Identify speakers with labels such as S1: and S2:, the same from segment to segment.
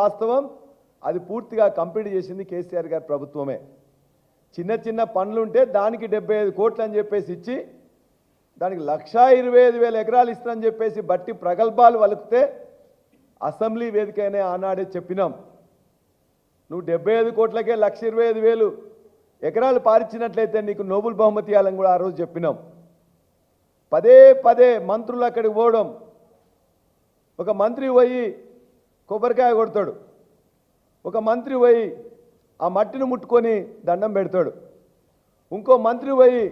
S1: వాస్తవం అది పూర్తిగా కంప్లీట్ చేసింది కేసీఆర్ గారి ప్రభుత్వమే. చిన్న చిన్న పనులుంటే దానికి డెబ్బై ఐదు కోట్లు అని చెప్పేసి ఇచ్చి దానికి లక్షా ఇరవై ఐదు వేల ఎకరాలు ఇస్తానని చెప్పేసి బట్టి ప్రగల్భాలు వలికితే అసెంబ్లీ వేదికైనా ఆనాడే చెప్పినాం. నువ్వు డెబ్బై ఐదు కోట్లకే లక్ష ఇరవై ఐదు వేలు ఎకరాలు పారించినట్లయితే నీకు నోబుల్ బహుమతి ఇవ్వాలని కూడా ఆ రోజు చెప్పినాం. పదే పదే మంత్రులు అక్కడికి పోవడం ఒక మంత్రి పోయి కొబ్బరికాయ కొడతాడు. ఒక మంత్రి పోయి ఆ మట్టిని ముట్టుకొని దండం పెడతాడు. ఇంకో మంత్రి పోయి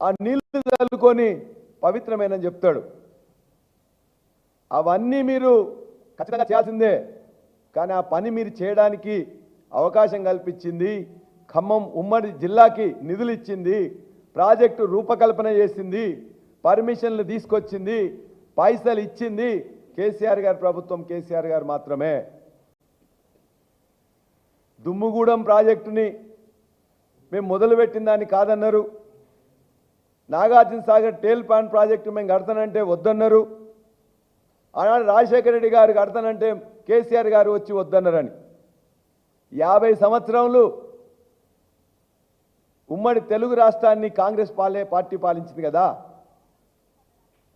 S1: ఆ నీళ్ళు చల్లుకొని పవిత్రమైనని చెప్తాడు. అవన్నీ మీరు ఖచ్చితంగా చేయాల్సిందే. కానీ ఆ పని మీరు చేయడానికి అవకాశం కల్పించింది ఖమ్మం ఉమ్మడి జిల్లాకి నిధులు ఇచ్చింది ప్రాజెక్టు రూపకల్పన చేసింది పర్మిషన్లు తీసుకొచ్చింది పైసలు ఇచ్చింది కేసీఆర్ గారి ప్రభుత్వం కేసీఆర్ గారు మాత్రమే. దుమ్ముగూడెం ప్రాజెక్టుని మేము మొదలుపెట్టిన దాన్ని కాదన్నారు. Nagarjuna Sagar tail plant project మేము కడతానంటే వద్దన్నారు. ఆనాడు రాజశేఖర రెడ్డి గారు కడతానంటే కేసీఆర్ గారు వచ్చి వద్దన్నారని. యాభై సంవత్సరములు ఉమ్మడి తెలుగు రాష్ట్రాన్ని కాంగ్రెస్ పాలే పార్టీ పాలించింది కదా.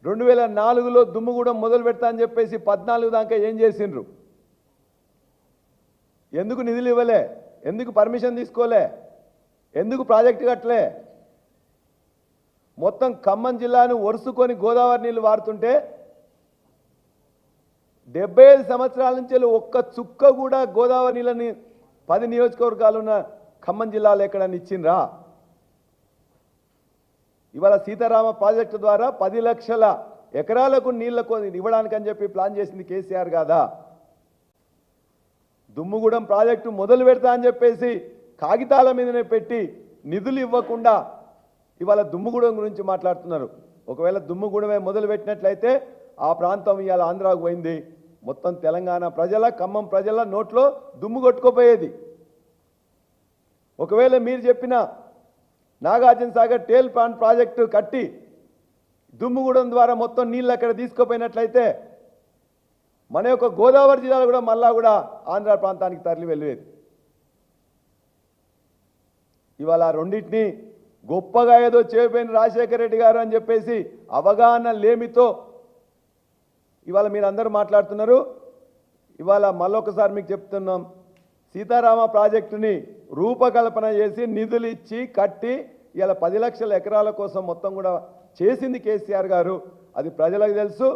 S1: రెండు వేల నాలుగులో దుమ్ముగూడెం మొదలు పెడతా అని చెప్పేసి పద్నాలుగు దాకా ఏం చేసిండ్రు? ఎందుకు నిధులు ఇవ్వలే? ఎందుకు పర్మిషన్ తీసుకోలే? ఎందుకు ప్రాజెక్టు కట్టలే? మొత్తం ఖమ్మం జిల్లాను ఒరుసుకొని గోదావరి నీళ్ళు వారుతుంటే డెబ్బై ఐదు సంవత్సరాల నుంచి ఒక్క చుక్క కూడా గోదావరి నీళ్ళని పది నియోజకవర్గాలు ఉన్న ఖమ్మం జిల్లాలో ఎక్కడని ఇచ్చిండ్రా? ఇవాళ సీతారామ ప్రాజెక్టు ద్వారా పది లక్షల ఎకరాలకు నీళ్ళకు ఇవ్వడానికని చెప్పి ప్లాన్ చేసింది కేసీఆర్ కాదా దుమ్ముగూడెం ప్రాజెక్టు మొదలు పెడతా అని చెప్పేసి కాగితాల మీదనే పెట్టి నిధులు ఇవ్వకుండా ఇవాళ దుమ్ముగూడెం గురించి మాట్లాడుతున్నారు. ఒకవేళ దుమ్ముగూడెమే మొదలు పెట్టినట్లయితే ఆ ప్రాంతం ఇవాళ ఆంధ్రాకు పోయింది. మొత్తం తెలంగాణ ప్రజల ఖమ్మం ప్రజల నోట్లో దుమ్ము కొట్టుకోపోయేది. ఒకవేళ మీరు చెప్పిన Nagarjuna Sagar tail plant project కట్టి దుమ్ముగూడెం ద్వారా మొత్తం నీళ్ళు అక్కడ తీసుకుపోయినట్లయితే మన యొక్క గోదావరి జిల్లాలో కూడా మళ్ళా కూడా ఆంధ్ర ప్రాంతానికి తరలి వెళ్ళేది. ఇవాళ రెండింటినీ రెండింటిని గొప్పగా ఏదో చేయబోయిన రాజశేఖర రెడ్డి గారు అని చెప్పేసి అవగాహన లేమితో ఇవాళ మీరు అందరూ మాట్లాడుతున్నారు. ఇవాళ మళ్ళొకసారి మీకు చెప్తున్నాం. సీతారామ ప్రాజెక్టుని రూపకల్పన చేసి నిధులు ఇచ్చి కట్టి ఇలా పది లక్షల ఎకరాల కోసం మొత్తం కూడా చేసింది కేసీఆర్ గారు. అది ప్రజలకు తెలుసు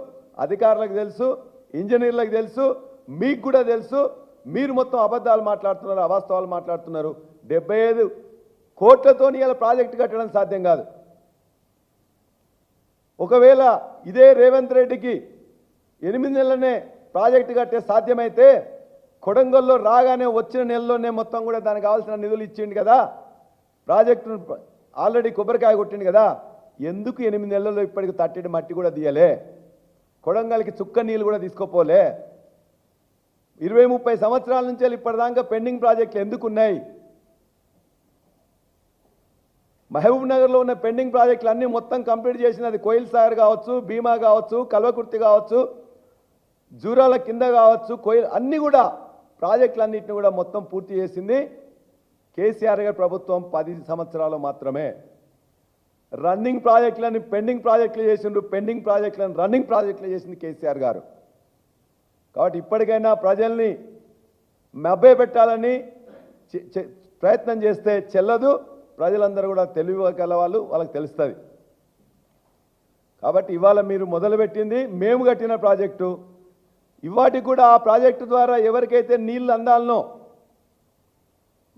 S1: అధికారులకు తెలుసు ఇంజనీర్లకు తెలుసు మీకు కూడా తెలుసు. మీరు మొత్తం అబద్ధాలు మాట్లాడుతున్నారు అవాస్తవాలు మాట్లాడుతున్నారు. డెబ్బై ఐదు కోట్లతో ఇలా ప్రాజెక్టు కట్టడం సాధ్యం కాదు. ఒకవేళ ఇదే రేవంత్ రెడ్డికి ఎనిమిది నెలలనే ప్రాజెక్టు కట్టే సాధ్యమైతే కొడంగల్లో రాగానే వచ్చిన నెలలోనే మొత్తం కూడా దానికి కావాల్సిన నిధులు ఇచ్చిండు కదా. ప్రాజెక్టును ఆల్రెడీ కొబ్బరికాయ కొట్టిండు కదా. ఎందుకు ఎనిమిది నెలల్లో ఇప్పటికి తట్టిన మట్టి కూడా తీయలే? కొడంగల్కి చుక్క నీళ్ళు కూడా తీసుకోపోలే. ఇరవై ముప్పై సంవత్సరాల నుంచి వెళ్ళి ఇప్పటిదాకా పెండింగ్ ప్రాజెక్టులు ఎందుకు ఉన్నాయి? మహబూబ్ నగర్లో ఉన్న పెండింగ్ ప్రాజెక్టులు అన్నీ మొత్తం కంప్లీట్ చేసినది కోయిల్ సాగర్ కావచ్చు భీమా కావచ్చు కల్వకుర్తి కావచ్చు జూరాల కింద కావచ్చు కోయిల్ అన్నీ కూడా ప్రాజెక్టులన్నింటినీ కూడా మొత్తం పూర్తి చేసింది కేసీఆర్ గారి ప్రభుత్వం పది సంవత్సరాలు మాత్రమే. రన్నింగ్ ప్రాజెక్టులని పెండింగ్ ప్రాజెక్టులు చేసిండ్రు పెండింగ్ ప్రాజెక్టులను రన్నింగ్ ప్రాజెక్టులు చేసింది కేసీఆర్ గారు. కాబట్టి ఇప్పటికైనా ప్రజల్ని మభ్య పెట్టాలని ప్రయత్నం చేస్తే చెల్లదు ప్రజలందరూ కూడా తెలివిగల వాళ్ళు వాళ్ళకి తెలుస్తుంది. కాబట్టి ఇవాళ మీరు మొదలుపెట్టింది మేము కట్టిన ప్రాజెక్టు. ఇవాటికి కూడా ఆ ప్రాజెక్టు ద్వారా ఎవరికైతే నీళ్ళు అందాలనో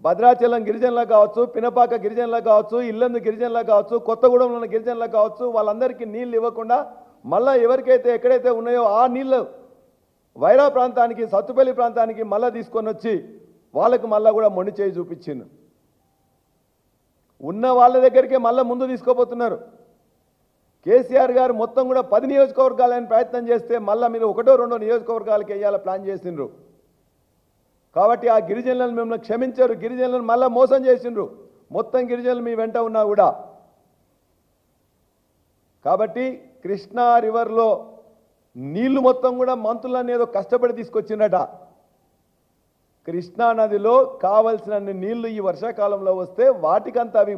S1: భద్రాచలం గిరిజనులకు కావచ్చు పినపాక గిరిజనులకు కావచ్చు ఇల్లందు గిరిజనులకు కావచ్చు కొత్తగూడెంలో ఉన్న గిరిజనులకు కావచ్చు వాళ్ళందరికీ నీళ్ళు ఇవ్వకుండా మళ్ళీ ఎవరికైతే ఎక్కడైతే ఉన్నాయో ఆ నీళ్ళు వైరా ప్రాంతానికి సత్తుపల్లి ప్రాంతానికి మళ్ళీ తీసుకొని వచ్చి వాళ్ళకు మళ్ళీ కూడా మొండి చేయి చూపించింది ఉన్న వాళ్ళ దగ్గరికే మళ్ళీ ముందు తీసుకోబోతున్నారు. కేసీఆర్ గారు మొత్తం కూడా పది నియోజకవర్గాలని ప్రయత్నం చేస్తే మళ్ళీ మీరు ఒకటో రెండో నియోజకవర్గాలకి వేయాలని ప్లాన్ చేసిండ్రు. కాబట్టి ఆ గిరిజనులను మిమ్మల్ని క్షమించారు. గిరిజనులను మళ్ళీ మోసం చేసిండ్రు. మొత్తం గిరిజనులు మీ వెంట ఉన్నా కూడా. కాబట్టి కృష్ణా రివర్లో నీళ్ళు మొత్తం కూడా మంత్రులన్నీ ఏదో కష్టపడి తీసుకొచ్చిండట కృష్ణా నదిలో కావలసినన్ని నీళ్ళు ఈ వర్షాకాలంలో వస్తే వాటికంతా అవి